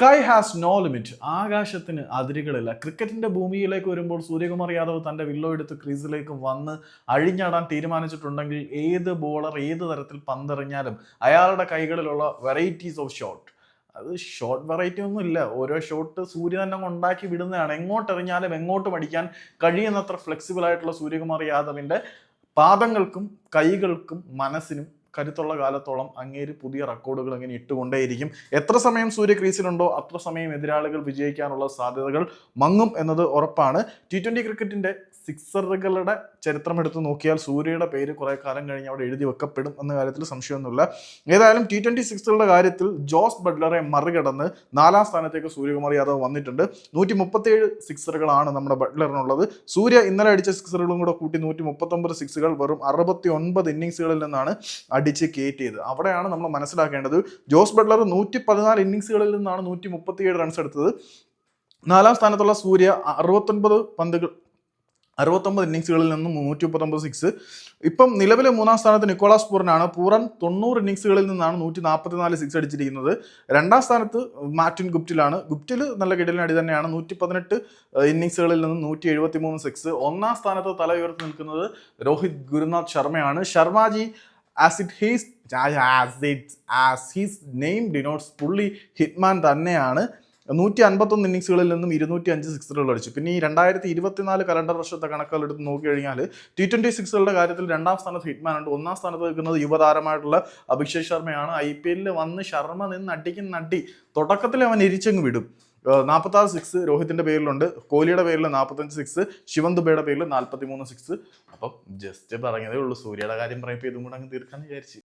Sky has no limit ആകാശത്തിന് അതിരുകളില്ല. ക്രിക്കറ്റിന്റെ ഭൂമിയിലേക്ക് വരുമ്പോൾ സൂര്യകുമാർ യാദവ് തന്റെ വില്ലോ എടുത്ത് ക്രീസിലേക്ക് വന്ന് അഴിഞ്ഞാടാൻ തീരുമാനിച്ചിട്ടുണ്ടെങ്കിൽ ഏത് ബോളർ ഏത് തരത്തിൽ പന്തെറിഞ്ഞാലും അയാളുടെ കൈകളിലുള്ള വെറൈറ്റീസ് ഓഫ് ഷോട്ട് അത് ഷോട്ട് വെറൈറ്റി ഒന്നും ഇല്ല. ഓരോ ഷോട്ട് സൂര്യ തന്നെ ഉണ്ടാക്കി വിടുന്നതാണ്. എങ്ങോട്ട് എറിഞ്ഞാലും എങ്ങോട്ടും അടിക്കാൻ കഴിയുന്നത്ര ഫ്ലെക്സിബിൾ ആയിട്ടുള്ള സൂര്യകുമാർ യാദവിന്റെ പാദങ്ങൾക്കും കൈകൾക്കും മനസ്സിനും കരുത്തുള്ള കാലത്തോളം അങ്ങേര് പുതിയ റെക്കോർഡുകൾ അങ്ങനെ ഇട്ടുകൊണ്ടേയിരിക്കും. എത്ര സമയം സൂര്യ ക്രീസിലുണ്ടോ അത്ര സമയം എതിരാളികൾ വിജയിക്കാനുള്ള സാധ്യതകൾ മങ്ങും എന്നത് ഉറപ്പാണ്. ടി ട്വന്റി ക്രിക്കറ്റിന്റെ സിക്സറുകളുടെ ചരിത്രം എടുത്ത് നോക്കിയാൽ സൂര്യയുടെ പേര് കുറേ കാലം കഴിഞ്ഞ് അവിടെ എഴുതി വെക്കപ്പെടും എന്ന കാര്യത്തിൽ സംശയമൊന്നുമില്ല. ഏതായാലും ടി ട്വന്റി സിക്സുകളുടെ കാര്യത്തിൽ ജോസ് ബട്ട്ലറെ മറികടന്ന് നാലാം സ്ഥാനത്തേക്ക് സൂര്യകുമാർ യാദവ് വന്നിട്ടുണ്ട്. നൂറ്റി മുപ്പത്തേഴ് സിക്സറുകളാണ് നമ്മുടെ ബട്ട്ലറിനുള്ളത്. സൂര്യ ഇന്നലെ അടിച്ച സിക്സറുകളും കൂടെ കൂട്ടി നൂറ്റി മുപ്പത്തൊമ്പത് സിക്സുകൾ വെറും അറുപത്തി ഒൻപത് ഇന്നിങ്സുകളിൽ നിന്നാണ് അടിച്ച് കയറ്റിയത് അവിടെയാണ് നമ്മൾ മനസ്സിലാക്കേണ്ടത് ജോസ് ബട്ട്ലർ നൂറ്റി പതിനാല് ഇന്നിങ്സുകളിൽ നിന്നാണ് നൂറ്റി മുപ്പത്തിയേഴ് റൺസ് എടുത്തത്. നാലാം സ്ഥാനത്തുള്ള സൂര്യ അറുപത്തൊൻപത് പന്തുകൾ അറുപത്തൊമ്പത് ഇന്നിങ്സുകളിൽ നിന്നും നൂറ്റി മുപ്പത്തൊമ്പത് സിക്സ് ഇപ്പം നിലവിലെ മൂന്നാം സ്ഥാനത്ത് നിക്കോളാസ് പൂറനാണ്. പൂറൻ തൊണ്ണൂറ് ഇന്നിങ്സുകളിൽ നിന്നാണ് നൂറ്റി നാൽപ്പത്തിനാല് സിക്സ് അടിച്ചിരിക്കുന്നത്. രണ്ടാം സ്ഥാനത്ത് മാർട്ടിൻ ഗുപ്റ്റിലാണ്. ഗുപ്റ്റിൽ നല്ല കിടലിനടി തന്നെയാണ്. നൂറ്റി പതിനെട്ട് ഇന്നിങ്സുകളിൽ നിന്ന് നൂറ്റി എഴുപത്തി മൂന്ന് സിക്സ് ഒന്നാം സ്ഥാനത്ത് തല ഉയർത്തി നിൽക്കുന്നത് രോഹിത് ഗുരുനാഥ് ശർമ്മയാണ്. Sharmaji as it his as it as his name denotes പുള്ളി ഹിറ്റ്മാൻ തന്നെയാണ്. നൂറ്റി അൻപത്തൊന്ന് ഇന്നിങ്സുകളിൽ നിന്നും ഇരുന്നൂറ്റി അഞ്ച് സിക്സറുകൾ അടിച്ചു. പിന്നെ ഈ രണ്ടായിരത്തി ഇരുപത്തിനാല് കലണ്ടർ വർഷത്തെ കണക്കുകൾ എടുത്ത് നോക്കി കഴിഞ്ഞാൽ ടി ട്വന്റി സിക്സുകളുടെ കാര്യത്തിൽ രണ്ടാം സ്ഥാനത്ത് ഹിറ്റ്മാൻ ഉണ്ട്. ഒന്നാം സ്ഥാനത്ത് നിൽക്കുന്നത് യുവതാരമായിട്ടുള്ള അഭിഷേക് ശർമ്മയാണ്. ഐ പി എല്ലിൽ വന്ന് ശർമ്മ നിന്ന് അടിക്കുന്ന അടി തുടക്കത്തിൽ അവൻ എരിച്ചങ്ങ് വിടും. നാൽപ്പത്താറ് സിക്സ് രോഹിത്തിന്റെ പേരിലുണ്ട്. കോഹ്ലിയുടെ പേരിൽ നാൽപ്പത്തഞ്ച് സിക്സ് ശിവൻ ദുബയുടെ പേരിൽ നാൽപ്പത്തി മൂന്ന് സിക്സ് അപ്പം ജസ്റ്റ് പറഞ്ഞതേ ഉള്ളൂ. സൂര്യയുടെ കാര്യം പറയുമ്പോൾ ഇതും കൂടെ അങ്ങ് തീർക്കാന്ന് വിചാരിച്ചു.